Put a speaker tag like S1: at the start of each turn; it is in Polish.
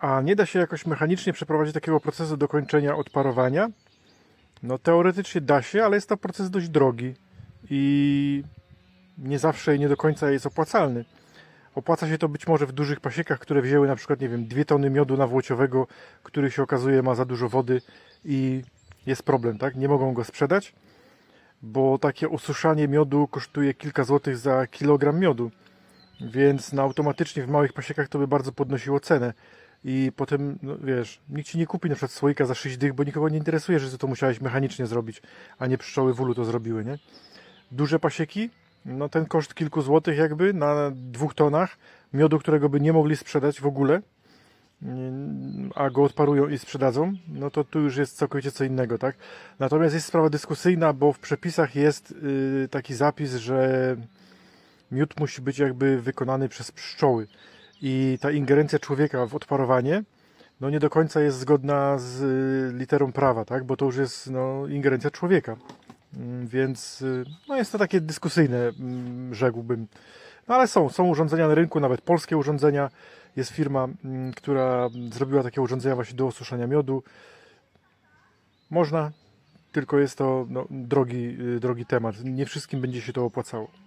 S1: A nie da się jakoś mechanicznie przeprowadzić takiego procesu dokończenia odparowania? No teoretycznie da się, ale jest to proces dość drogi i nie zawsze i nie do końca jest opłacalny. Opłaca się to być może w dużych pasiekach, które wzięły na przykład, nie wiem, dwie tony miodu nawłociowego, który się okazuje ma za dużo wody i jest problem, tak? Nie mogą go sprzedać, bo takie osuszanie miodu kosztuje kilka złotych za kilogram miodu, więc na automatycznie w małych pasiekach to by bardzo podnosiło cenę. I potem, no wiesz, nikt ci nie kupi na przykład słoika za 6 dych, bo nikogo nie interesuje, że to musiałeś mechanicznie zrobić, a nie pszczoły w ulu to zrobiły, nie? Duże pasieki, no ten koszt kilku złotych jakby na dwóch tonach miodu, którego by nie mogli sprzedać w ogóle, a go odparują i sprzedadzą, no to tu już jest całkowicie co innego, tak? Natomiast jest sprawa dyskusyjna, bo w przepisach jest y, taki zapis, że miód musi być jakby wykonany przez pszczoły i ta ingerencja człowieka w odparowanie no nie do końca jest zgodna z y, literą prawa, tak? Bo to już jest no, ingerencja człowieka. Mm, Więc y, no jest to takie dyskusyjne, mm, rzekłbym. No ale są, są urządzenia na rynku, nawet polskie urządzenia. Jest firma, mm, która zrobiła takie urządzenia właśnie do osuszania miodu. Można, tylko jest to no, drogi, y, drogi temat. Nie wszystkim będzie się to opłacało.